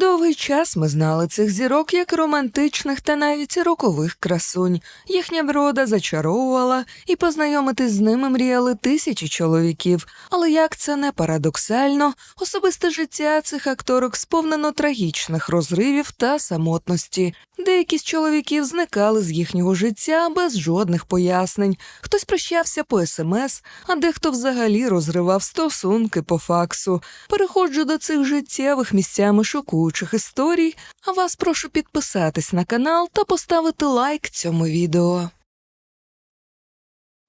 Довгий час ми знали цих зірок як романтичних та навіть рокових красунь. Їхня врода зачаровувала, і познайомитись з ними мріяли тисячі чоловіків. Але як це не парадоксально, особисте життя цих акторок сповнено трагічних розривів та самотності. Деякі з чоловіків зникали з їхнього життя без жодних пояснень. Хтось прощався по смс, а дехто взагалі розривав стосунки по факсу. Переходжу до цих життєвих місцями шокуючих історій, а вас прошу підписатись на канал та поставити лайк цьому відео.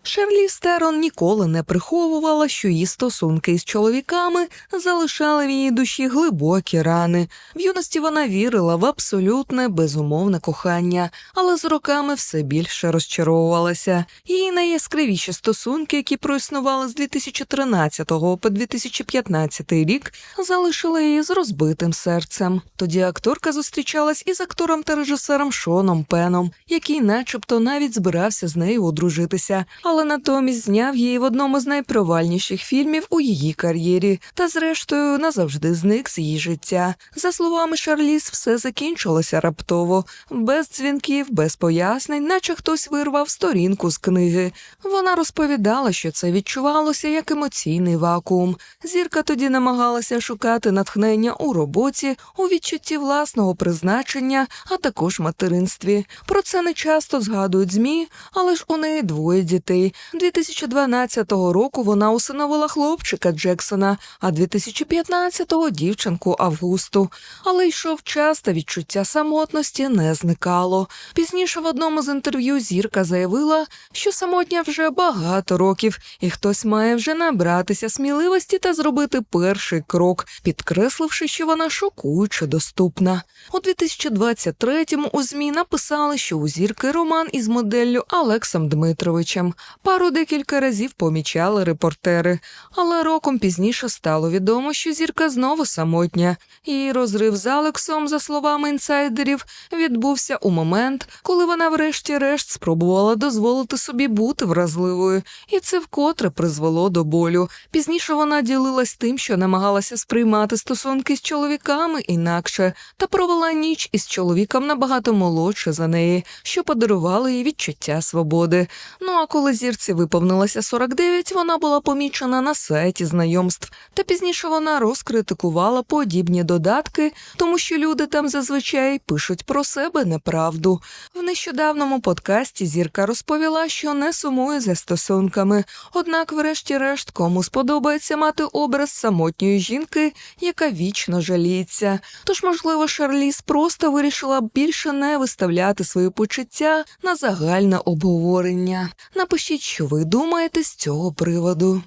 Шерлі Стерон ніколи не приховувала, що її стосунки із чоловіками залишали в її душі глибокі рани. В юності вона вірила в абсолютне безумовне кохання, але з роками все більше розчаровувалася. Її найяскравіші стосунки, які проіснували з 2013 по 2015 рік, залишили її з розбитим серцем. Тоді акторка зустрічалась із актором та режисером Шоном Пеном, який, начебто, навіть збирався з нею одружитися, але натомість зняв її в одному з найпровальніших фільмів у її кар'єрі, та, зрештою, назавжди зник з її життя. За словами Шарліз, все закінчилося раптово, без дзвінків, без пояснень, наче хтось вирвав сторінку з книги. Вона розповідала, що це відчувалося як емоційний вакуум. Зірка тоді намагалася шукати натхнення у роботі, у відчутті власного призначення, а також материнстві. Про це не часто згадують змі, але ж у неї двоє дітей. 2012 року вона усиновила хлопчика Джексона, а 2015-го – дівчинку Августу. Але йшов час та відчуття самотності не зникало. Пізніше в одному з інтерв'ю зірка заявила, що самотня вже багато років, і хтось має вже набратися сміливості та зробити перший крок, підкресливши, що вона шокуюче доступна. У 2023-му у ЗМІ написали, що у зірки роман із моделлю Олексом Дмитровичем. Пару декілька разів помічали репортери, але роком пізніше стало відомо, що зірка знову самотня. Її розрив з Алексом, за словами інсайдерів, відбувся у момент, коли вона, врешті-решт, спробувала дозволити собі бути вразливою, і це вкотре призвело до болю. Пізніше вона ділилась тим, що намагалася сприймати стосунки з чоловіками інакше, та провела ніч із чоловіком набагато молодше за неї, що подарувало їй відчуття свободи. Ну а коли зірці виповнилося 49, вона була помічена на сайті знайомств, та пізніше вона розкритикувала подібні додатки, тому що люди там зазвичай пишуть про себе неправду. В нещодавному подкасті зірка розповіла, що не сумує за стосунками. Однак, врешті-решт, кому сподобається мати образ самотньої жінки, яка вічно жаліється. Тож, можливо, Шарліз просто вирішила більше не виставляти свої почуття на загальне обговорення. Напишіть, що ви думаєте з цього приводу.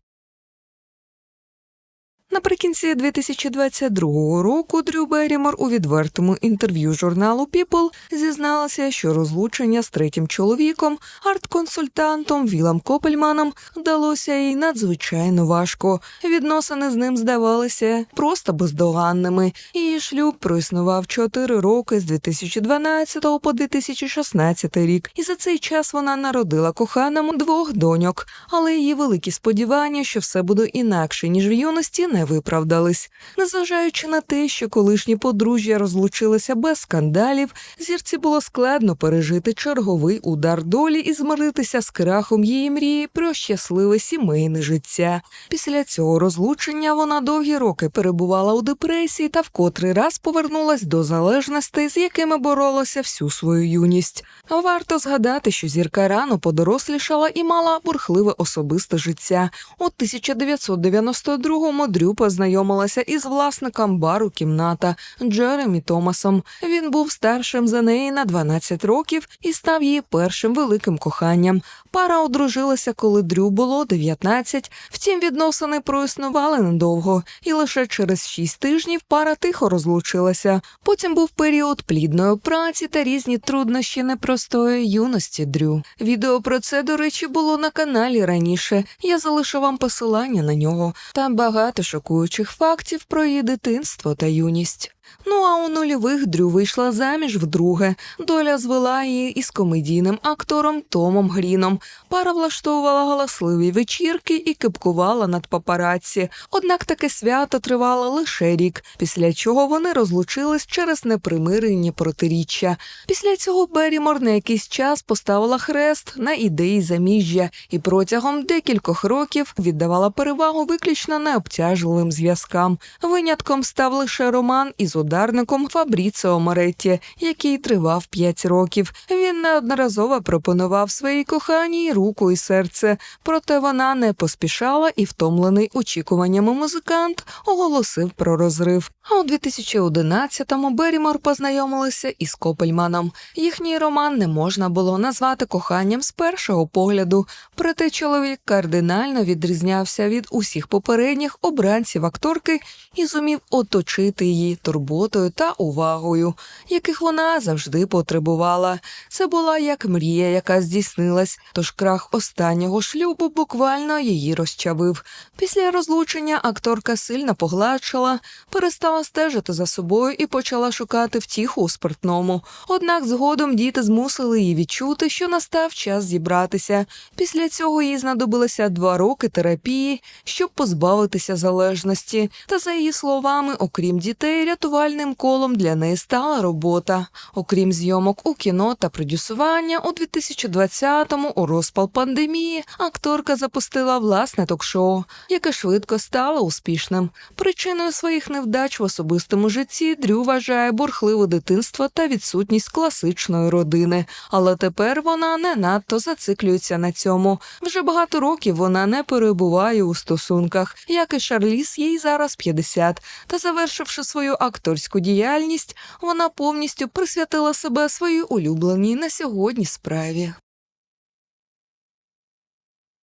Наприкінці 2022 року Дрю Беррімор у відвертому інтерв'ю журналу People зізналася, що розлучення з третім чоловіком, арт-консультантом Вілом Копельманом вдалося їй надзвичайно важко. Відносини з ним здавалися просто бездоганними. Її шлюб проіснував 4 роки з 2012 по 2016 рік, і за цей час вона народила коханому двох доньок, але її великі сподівання, що все буде інакше ніж в юності, не виправдались. Незважаючи на те, що колишні подружжя розлучилися без скандалів, зірці було складно пережити черговий удар долі і змиритися з крахом її мрії про щасливе сімейне життя. Після цього розлучення вона довгі роки перебувала у депресії та вкотрий раз повернулась до залежностей, з якими боролася всю свою юність. Варто згадати, що зірка рано подорослішала і мала бурхливе особисте життя. У 1992-му Дрю познайомилася із власником бару кімната Джеремі Томасом. Він був старшим за неї на 12 років і став її першим великим коханням. Пара одружилася, коли Дрю було 19, Втім, відносини проіснували недовго, і лише через 6 тижнів пара тихо розлучилася. Потім був період плідної праці та різні труднощі непростої юності Дрю. Відео про це, до речі, було на каналі раніше. Я залишу вам посилання на нього. Там багато шокуючих фактів про її дитинство та юність. Ну а у нульових Дрю вийшла заміж вдруге. Доля звела її із комедійним актором Томом Гріном. Пара влаштовувала галасливі вечірки і кипкувала над папараці. Однак таке свято тривало лише рік, після чого вони розлучились через непримирені протиріччя. Після цього Берімор на якийсь час поставила хрест на ідеї заміжжя і протягом декількох років віддавала перевагу виключно необтяжливим зв'язкам. Винятком став лише роман із ударником Фабріціо Моретті, який тривав п'ять років. Він неодноразово пропонував своїй коханій руку і серце, проте вона не поспішала і, втомлений очікуваннями музикант, оголосив про розрив. А у 2011-му Берімор познайомилася із Копельманом. Їхній роман не можна було назвати коханням з першого погляду, проте чоловік кардинально відрізнявся від усіх попередніх обранців акторки і зумів оточити її турботою та увагою, яких вона завжди потребувала. Це була як мрія, яка здійснилась, тож крах останнього шлюбу буквально її розчавив. Після розлучення акторка сильно погладшала, перестала стежити за собою і почала шукати втіху у спиртному. Однак згодом діти змусили її відчути, що настав час зібратися. Після цього їй знадобилося два роки терапії, щоб позбавитися залежності. Та за її словами, окрім дітей, рятувальним колом для неї стала робота. Окрім зйомок у кіно та продюсування, у 2020-му у розпал пандемії акторка запустила власне ток-шоу, яке швидко стало успішним. Причиною своїх невдач в особистому житті Дрю вважає бурхливе дитинство та відсутність класичної родини. Але тепер вона не надто зациклюється на цьому. Вже багато років вона не перебуває у стосунках, як і Шарліз, їй зараз 50. Та завершивши свою акторську діяльність, вона повністю присвятила себе своїй улюбленій на сьогодні справі.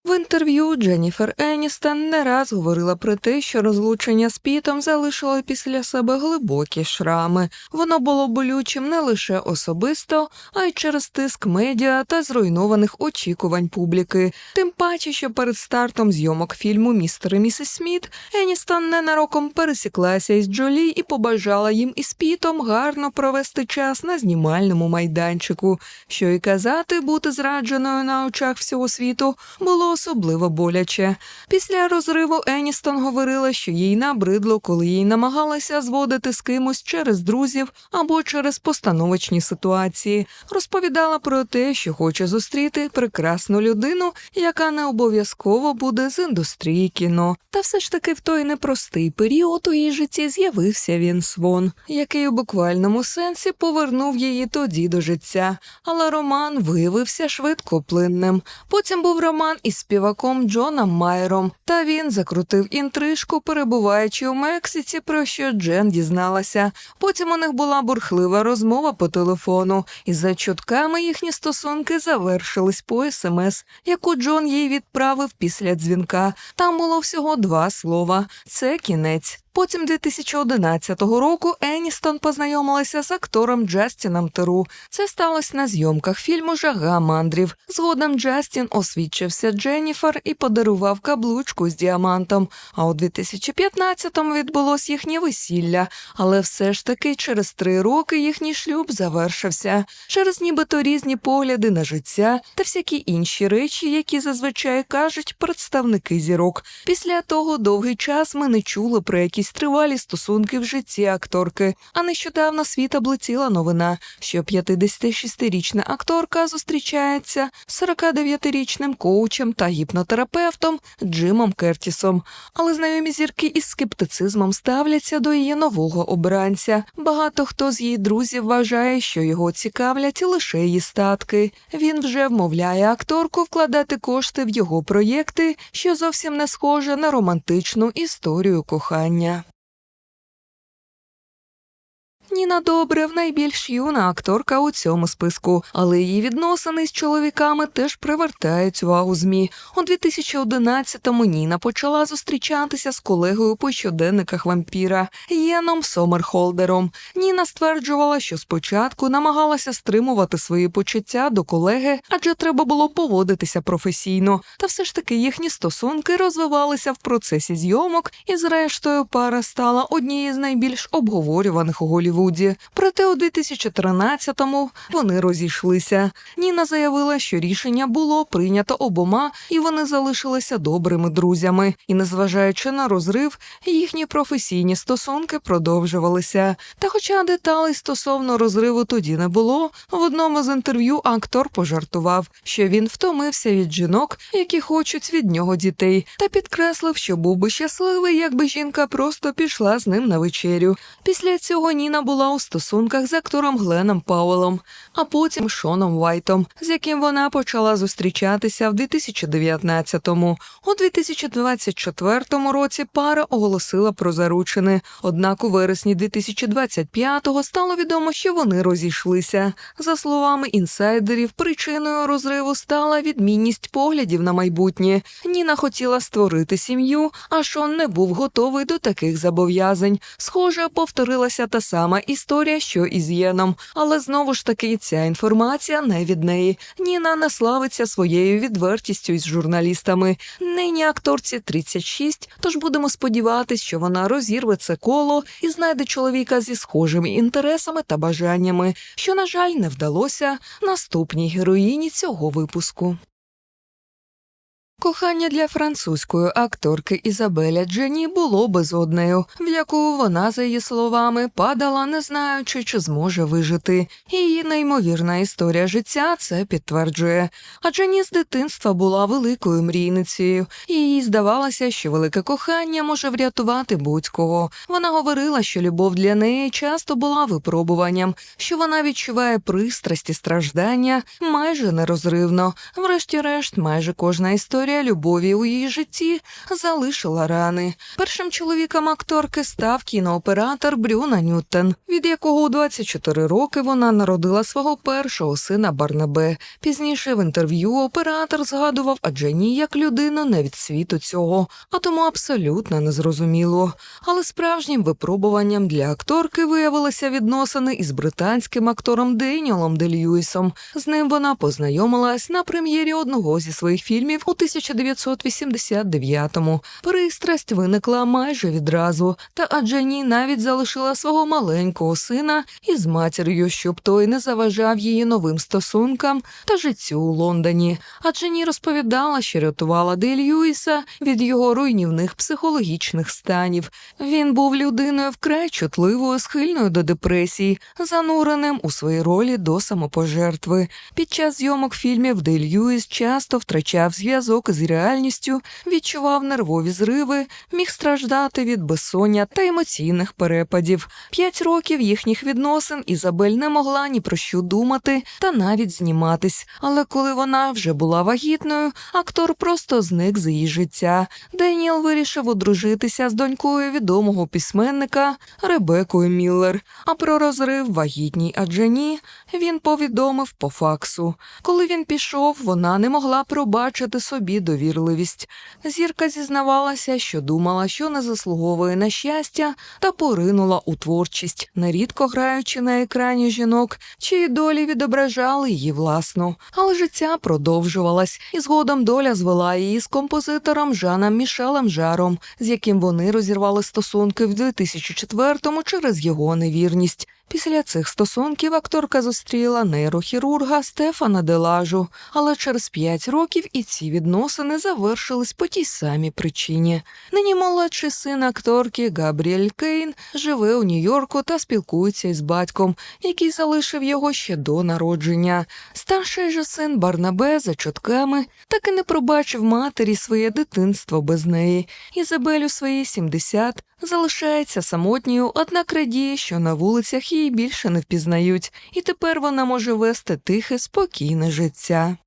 В інтерв'ю Дженніфер Еністон не раз говорила про те, що розлучення з Пітом залишило після себе глибокі шрами. Воно було болючим не лише особисто, а й через тиск медіа та зруйнованих очікувань публіки. Тим паче, що перед стартом зйомок фільму Містер і місіс Сміт Еністон ненароком пересіклася із Джолі і побажала їм із Пітом гарно провести час на знімальному майданчику. Що й казати, бути зрадженою на очах всього світу було особливо боляче. Після розриву Еністон говорила, що їй набридло, коли їй намагалися зводити з кимось через друзів або через постановочні ситуації. Розповідала про те, що хоче зустріти прекрасну людину, яка не обов'язково буде з індустрії кіно. Та все ж таки в той непростий період у її житті з'явився він свон, який у буквальному сенсі повернув її тоді до життя. Але роман виявився швидкоплинним. Потім був роман із співаком Джоном Майером, та він закрутив інтрижку, перебуваючи у Мексиці, про що Джен дізналася. Потім у них була бурхлива розмова по телефону, і за чутками їхні стосунки завершились по смс, яку Джон їй відправив після дзвінка. Там було всього два слова: це кінець. Потім 2011 року Еністон познайомилася з актором Джастіном Теру. Це сталося на зйомках фільму Жага мандрів. Згодом Джастін освідчився Дженніфер і подарував каблучку з діамантом. А у 2015-му відбулось їхнє весілля. Але все ж таки через три роки їхній шлюб завершився через нібито різні погляди на життя та всякі інші речі, які зазвичай кажуть представники зірок. Після того довгий час ми не чули про якісь тривалі стосунки в житті акторки. А нещодавно світ облетіла новина, що 56-річна акторка зустрічається з 49-річним коучем та гіпнотерапевтом Джимом Кертісом. Але знайомі зірки із скептицизмом ставляться до її нового обранця. Багато хто з її друзів вважає, що його цікавлять лише її статки. Він вже вмовляє акторку вкладати кошти в його проєкти, що зовсім не схоже на романтичну історію кохання. Ніна Добрев найбільш юна акторка у цьому списку, але її відносини з чоловіками теж привертають увагу змі. У 2011-му Ніна почала зустрічатися з колегою по щоденниках вампіра Єном Сомерхолдером. Ніна стверджувала, що спочатку намагалася стримувати свої почуття до колеги, адже треба було поводитися професійно. Та все ж таки їхні стосунки розвивалися в процесі зйомок, і зрештою пара стала однією з найбільш обговорюваних у Голівуді. Проте у 2013-му вони розійшлися. Ніна заявила, що рішення було прийнято обома, і вони залишилися добрими друзями. І, незважаючи на розрив, їхні професійні стосунки продовжувалися. Та, хоча деталей стосовно розриву тоді не було, в одному з інтерв'ю актор пожартував, що він втомився від жінок, які хочуть від нього дітей, та підкреслив, що був би щасливий, якби жінка просто пішла з ним на вечерю. Після цього Ніна була у стосунках з актором Гленом Пауелом, а потім Шоном Вайтом, з яким вона почала зустрічатися в 2019-му. У 2024 році пара оголосила про заручини. Однак у вересні 2025-го стало відомо, що вони розійшлися. За словами інсайдерів, причиною розриву стала відмінність поглядів на майбутнє. Ніна хотіла створити сім'ю, а Шон не був готовий до таких зобов'язань. Схоже, повторилася та сама історія, що і з Єном, але знову ж таки ця інформація не від неї. Ніна не славиться своєю відвертістю із журналістами. Нині акторці 36, тож будемо сподіватись, що вона розірве це коло і знайде чоловіка зі схожими інтересами та бажаннями, що, на жаль, не вдалося наступній героїні цього випуску. Кохання для французької акторки Ізабеля Джені було безоднею, в яку вона, за її словами, падала, не знаючи, чи зможе вижити. Її неймовірна історія життя це підтверджує. А Джені з дитинства була великою мрійницею, і їй здавалося, що велике кохання може врятувати будь-кого. Вона говорила, що любов для неї часто була випробуванням, що вона відчуває пристрасть і страждання майже нерозривно. Врешті-решт, майже кожна історія любові у її житті залишила рани. Першим чоловіком акторки став кінооператор Брюна Нютен, від якого у 24 роки вона народила свого першого сина Барнабе. Пізніше в інтерв'ю оператор згадував Аджені як людину не від світу цього, а тому абсолютно незрозуміло. Але справжнім випробуванням для акторки виявилися відносини із британським актором Деніелом Де Льюісом. З ним вона познайомилась на прем'єрі одного зі своїх фільмів у 1989-му. Пристрасть виникла майже відразу, та Аджані навіть залишила свого маленького сина із матір'ю, щоб той не заважав її новим стосункам та життю у Лондоні. Аджані розповідала, що рятувала Де Льюіса від його руйнівних психологічних станів. Він був людиною вкрай чутливою, схильною до депресії, зануреним у своїй ролі до самопожертви. Під час зйомок фільмів Де Льюіс часто втрачав зв'язок з реальністю, відчував нервові зриви, міг страждати від безсоння та емоційних перепадів. П'ять років їхніх відносин Ізабель не могла ні про що думати та навіть зніматись. Але коли вона вже була вагітною, актор просто зник з її життя. Деніел вирішив одружитися з донькою відомого письменника Ребекою Міллер. А про розрив вагітній Аджані він повідомив по факсу. Коли він пішов, вона не могла пробачити собі довірливість. Зірка зізнавалася, що думала, що не заслуговує на щастя, та поринула у творчість, нерідко граючи на екрані жінок, чиї долі відображали її власну. Але життя продовжувалось, і згодом доля звела її з композитором Жаном Мішелем Жаром, з яким вони розірвали стосунки в 2004-му через його невірність. Після цих стосунків акторка зустріла нейрохірурга Стефана Делажу, але через п'ять років і ці відносини завершились по тій самій причині. Нині молодший син акторки Габріель Кейн живе у Нью-Йорку та спілкується із батьком, який залишив його ще до народження. Старший же син Барнабе за чутками так і не пробачив матері своє дитинство без неї. Ізабель у свої 70 залишається самотньою, однак радіє, що на вулицях її більше не впізнають, і тепер вона може вести тихе, спокійне життя.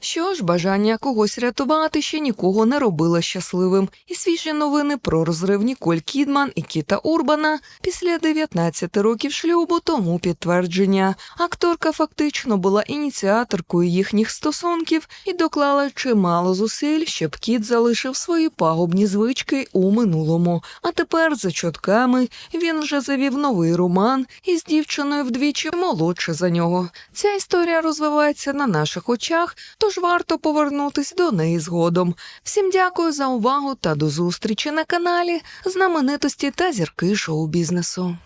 Що ж, бажання когось рятувати ще нікого не робило щасливим, і свіжі новини про розрив Ніколь Кідман і Кіта Урбана після 19 років шлюбу тому підтвердження. Акторка фактично була ініціаторкою їхніх стосунків і доклала чимало зусиль, щоб кіт залишив свої пагубні звички у минулому. А тепер, за чутками, він вже завів новий роман із дівчиною вдвічі молодше за нього. Ця історія розвивається на наших очах, тож варто повернутись до неї згодом. Всім дякую за увагу та до зустрічі на каналі знаменитості та зірки шоу-бізнесу.